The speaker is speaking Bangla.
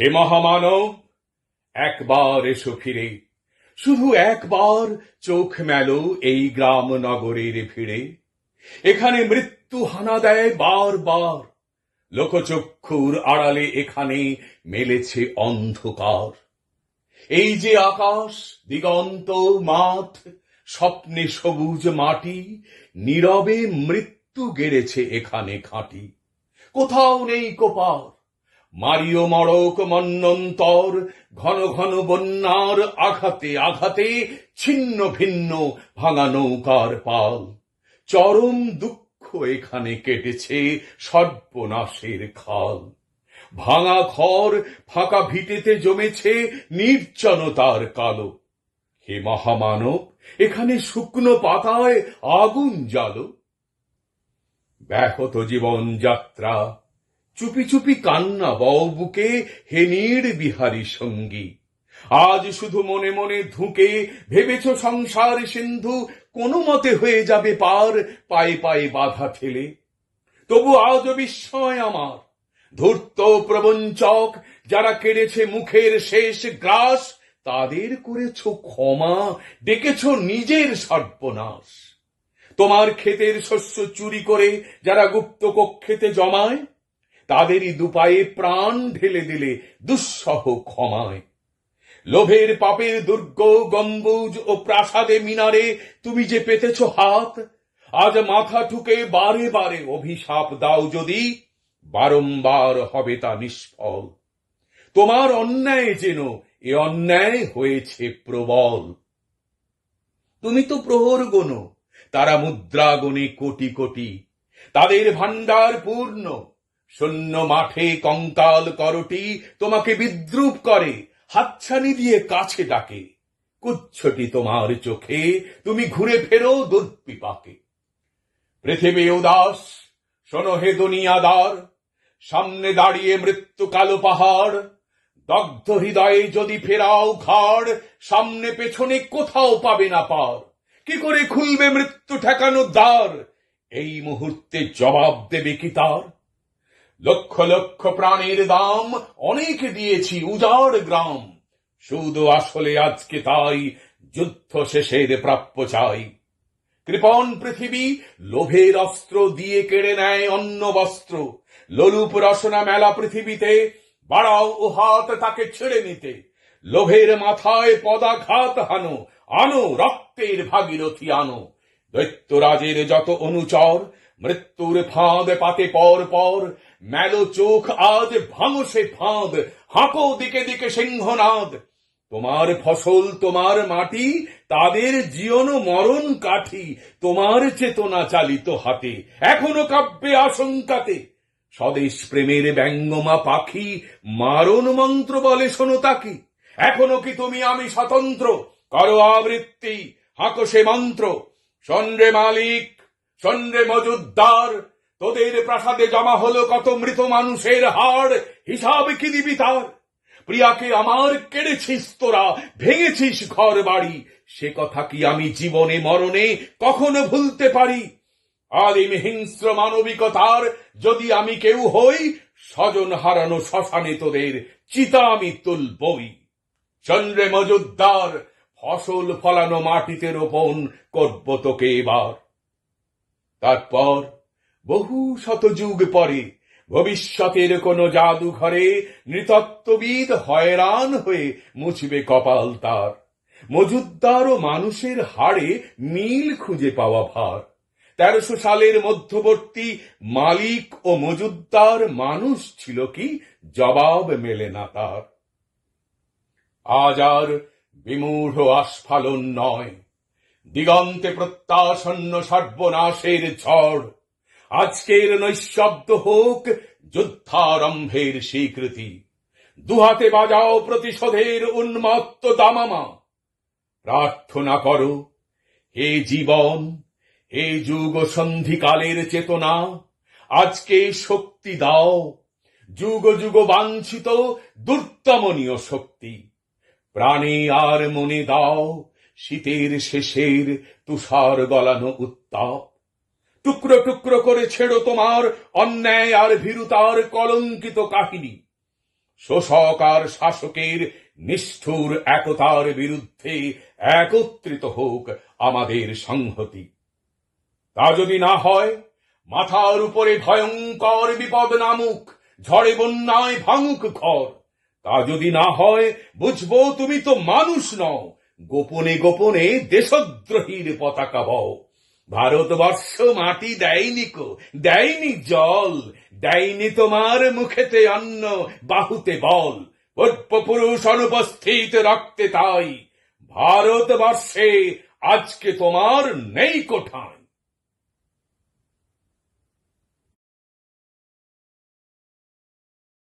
হে মহামানব, একবার এসো ফিরে। শুধু একবার চোখ মেলো এই গ্রাম নগরের ভিড়ে। এখানে মৃত্যু হানা দেয় বারবার। লোকচক্ষুর আড়ালে এখানে মেলেছে অন্ধকার। এই যে আকাশ, দিগন্ত, মাঠ, স্বপ্নে সবুজ মাটি, নীরবে মৃত্যু গেড়েছে এখানে খাঁটি কোথাও নেই কোপার মারিও মড়ক মন্নন্তর, ঘন ঘন বন্যার আঘাতে আঘাতে ছিন্ন ভিন্ন ভাঙা নৌকার পাল। চরম দুঃখ এখানে কেটেছে সর্বনাশের খাল। ভাঙা ঘর ফাঁকা ভিটেতে জমেছে নির্জনতার কালো। হে মহামানব, এখানে শুকনো পাতায় আগুন জ্বালো। ব্যাহত জীবন যাত্রা চুপি চুপি কান্না বও বুকে হে নীড় বিহারী সঙ্গী। আজ শুধু মনে মনে ধুকে ভেবেছ সংসার সিন্ধু, কোনো মতে হয়ে যাবে পার, পায়ে পায়ে বাধা ঠেলে। তবু আজও বিস্ময় আমার, ধূর্ত প্রবঞ্চক, যারা কেড়েছে মুখের শেষ গ্রাস, তাদের করেছ ক্ষমা, ডেকেছ নিজের সর্বনাশ। তোমার ক্ষেতের শস্য চুরি করে যারা গুপ্ত কক্ষেতে জমায় তাদেরই দুপায়ে প্রাণ ঢেলে দিলে দুঃসহ ক্ষমায়। লোভের পাপের দুর্গ, গম্বুজ ও প্রাসাদে মিনারে তুমি যে পেতেছ হাত, আজ মাথা ঠুকে বারে বারে অভিশাপ দাও যদি বারংবার হবে তা নিষ্ফল। তোমার অন্যায় যেন এ অন্যায় হয়েছে প্রবল। তুমি তো প্রহর গোনো তারা মুদ্রা গণে কোটি কোটি, তাদের ভান্ডার পূর্ণ শূন্য মাঠে কঙ্কাল করটি তোমাকে বিদ্রুপ করে, হাতছানি দিয়ে কাছে ডাকে। কুচ্ছটি তোমার চোখে, তুমি ঘুরে ফেরো দুর্পিপাকে। পৃথিবী উদাস, শোনো হে দুনিয়াদার, সামনে দাঁড়িয়ে মৃত্যু কালো পাহাড়। দগ্ধ হৃদয়ে যদি ফেরাও ঘাড়, সামনে পেছনে কোথাও পাবে না পার। কি করে খুলবে মৃত্যু ঠেকানো দ্বার? এই মুহূর্তে জবাব দেবে কি তার? লক্ষ লক্ষ প্রাণের দাম, অনেক দিয়েছি উজাড় গ্রাম। শুধু আসলে আজকে তাই যুদ্ধ শেষের প্রাপ্য চাই। কৃপণ পৃথিবী লোভের অস্ত্র দিয়ে কেড়ে নেয় অন্য বস্ত্র। লোলুপ রসনা মেলা পৃথিবীতে, বাড়াও ও হাত তাকে ছেড়ে নিতে। লোভের মাথায় পদাঘাত হানো, আনো, রক্তের ভাগীরথী আনো। দৈত্যরাজের যত অনুচর মৃত্যুর ফাঁদ পাতে পর পর, মেলো চোখ আজ ভাঙো সে ফাঁদ, হাঁকো দিকে দিকে সিংহনাদ। তোমার ফসল, তোমার মাটি, তাদের জীবন মরণ কাঠি, তোমার চেতনা চালিত হাতে, এখনও কাব্যে আশঙ্কাতে। স্বদেশ প্রেমের ব্যঙ্গমা পাখি, মারণ মন্ত্র বলে শোনো তাকি। এখনও কি তুমি আমি স্বতন্ত্র? করো আবৃত্তি, হাঁকো সে মন্ত্র। সন্রে মালিক সন্রে মজুদ্দার, তোদের প্রাসাদে জমা হলো কত মৃত মানুষের হাড়, হিসাব কি দিবি তার? প্রিয়াকে আমার কেড়েছিস তোরা, ভেঙেছিস ঘর বাড়ি, সে কথা কি আমি জীবনে, মরণে কখনো ভুলতে পারি? আদিম হিংস্র মানবিকতার, যদি আমি কেউ হই, স্বজন হারানো শ্মশানে তোদের চিতা আমি তুলবই। চন্দ্রে মজুদ্দার, ফসল ফলানো মাটিতে রোপণ করব তোকে এবার। তারপর বহু শত যুগ পরে ভবিষ্যতের কোন জাদুঘরে নৃতত্ত্ববিদ হয়রান হয়ে মুছবে কপাল তার। মজুদ্দার ও মানুষের হাড়ে মিল খুঁজে পাওয়া ভার। তেরোশো সালের মধ্যবর্তী মালিক ও মজুদ্দার মানুষ ছিল কি জবাব মেলে না তার। আজ আর বিমূঢ় আস্ফালন নয়। দিগন্তে প্রত্যাসন্ন সর্বনাশের ঝড়। আজকের নৈশব্দ হোক যুদ্ধারম্ভের স্বীকৃতি। দুহাতে বাজাও প্রতিশোধের উন্মত্ত দামামা। প্রার্থনা করো, হে জীবন, হে যুগ সন্ধিকালের চেতনা, আজকে শক্তি দাও। যুগ যুগ বাঞ্ছিত দুর্তমনীয় শক্তি। প্রাণে আর মনে দাও শীতের শেষের তুষার গলানো উত্তাপ। টুকরো টুকরো করে ছেড়ো তোমার অন্যায় আর ভীরুতার কলঙ্কিত কাহিনী। শোষক আর শাসকের নিষ্ঠুর একতার বিরুদ্ধে একত্রিত হোক আমাদের সংহতি। তা যদি না হয়, মাথার উপরে ভয়ঙ্কর বিপদ নামুক, ঝড়ে বন্যায় ভাঙুক ঘর। তা যদি না হয়, বুঝব তুমি তো মানুষ নও গোপনে গোপনে দেশদ্রোহীর পতাকা বও। ভারতবর্ষ মাটি দেয়নি কো, দেয়নি জল, দেয়নি তোমার মুখেতে অন্ন, বাহুতে বল। পুরুষ অনুপস্থিত রক্তে তাই, ভারতবর্ষে আজকে তোমার নেই কোঠায়।